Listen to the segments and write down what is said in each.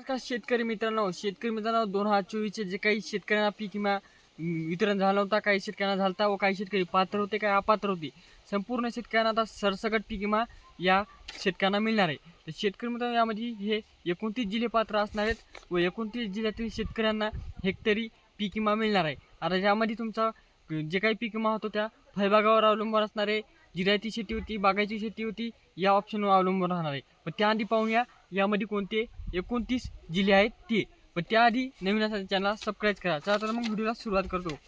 नमस्कार शेतकरी मित्रांनो. शेतकरी मित्रांनो दोन हजार चोवीसचे जे काही शेतकऱ्यांना पीक विमा वितरण झालं होता काही शेतकऱ्यांना झाला होता व काही शेतकरी पात्र होते काही अपात्र होते. संपूर्ण शेतकऱ्यांना आता सरसकट पीक विमा या शेतकऱ्यांना मिळणार आहे. तर शेतकरी मित्रांनो यामध्ये हे एकोणतीस जिल्हे पात्र असणार आहेत व एकोणतीस जिल्ह्यातील शेतकऱ्यांना हेक्टरी पीक विमा मिळणार आहे. आता यामध्ये तुमचा जे काही पीक विमा होतो त्या फळबागावर अवलंबून असणारे जिरायती शेती होती बागायची शेती होती या ऑप्शनवर अवलंबून राहणार आहे. पण त्याआधी पाहूया यामध्ये कोणते? एकोणतीस जिल्हे आहेत ते. पण त्याआधी नवीन असा चॅनल सबस्क्राईब करा. चला तर मग व्हिडिओला सुरुवात करतो.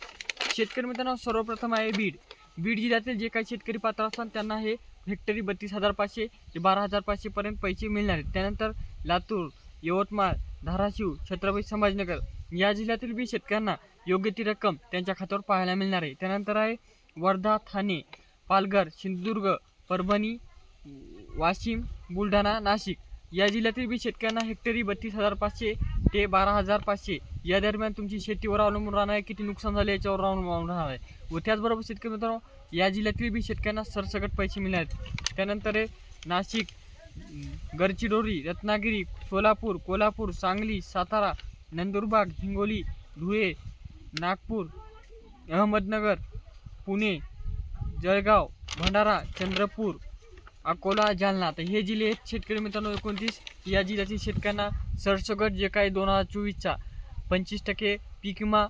शेतकरी मित्रांनो सर्वप्रथम आहे बीड. बीड जिल्ह्यातील जे काही शेतकरी पात्र असतात त्यांना हे हेक्टरी बत्तीस हजार पाचशे ते बारा हजार पाचशेपर्यंत पैसे मिळणार आहेत. त्यानंतर लातूर यवतमाळ धाराशिव छत्रपती संभाजीनगर या जिल्ह्यातील बी शेतकऱ्यांना योग्य ती रक्कम त्यांच्या खात्यावर पाहायला मिळणार आहे. त्यानंतर आहे वर्धा ठाणे पालघर सिंधुदुर्ग परभणी वाशिम बुलढाणा नाशिक. या जिल्ह्यातील बी शेतकऱ्यांना हेक्टरी बत्तीस हजार पाचशे ते बारा हजार पाचशे या दरम्यान तुमची शेतीवर अवलंबून राहणार आहे किती नुकसान झाले याच्यावर अवलंबून राहणार आहे. व त्याचबरोबर शेतकरी मित्रांनो या जिल्ह्यातील बी शेतकऱ्यांना सरसकट पैसे मिळणार आहेत. त्यानंतर आहे नाशिक गडचिरोली रत्नागिरी सोलापूर कोल्हापूर सांगली सातारा नंदुरबार हिंगोली धुळे नागपूर अहमदनगर पुणे जळगाव भंडारा चंद्रपूर अकोला जालना. तर हे जिल्हे आहेत शेतकरी मित्रांनो एकोणतीस. या जिल्ह्यातील शेतकऱ्यांना सरसकट जे काही दोन हजार चोवीसचा पंचवीस टक्के पीक विमा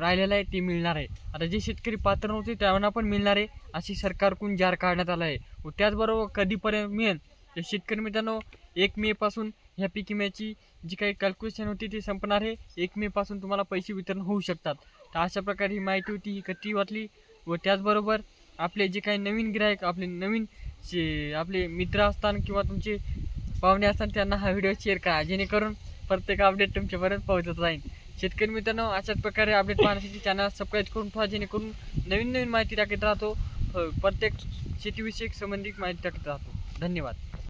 राहिलेला आहे ते मिळणार आहे. आता जे शेतकरी पात्र नव्हते त्यांना पण मिळणार आहे अशी सरकारकडून जार काढण्यात आला आहे. व त्याचबरोबर कधीपर्यंत मिळेल? तर शेतकरी मित्रांनो एक मेपासून ह्या पीक विम्याची जी काही कॅल्क्युलेशन होती ती संपणार आहे. एक मेपासून तुम्हाला पैसे वितरण होऊ शकतात. तर अशा प्रकारे ही माहिती होती ही कधी वाटली. व त्याचबरोबर आपले जे काही नवीन ग्राहक आपले नवीन जे आपले मित्र असतात किंवा तुमचे पाहुणे असतात त्यांना हा व्हिडिओ शेअर करा. जेणेकरून प्रत्येक अपडेट तुमच्यापर्यंत पोहोचत राहील. शेतकरी मित्रांनो अशाच प्रकारे अपडेट पाहण्यासाठी चॅनल सबस्क्राईब करून ठेवा जेणेकरून नवीन नवीन माहिती टाकत राहतो. प्रत्येक शेतीविषयक संबंधित माहिती टाकत राहतो. धन्यवाद.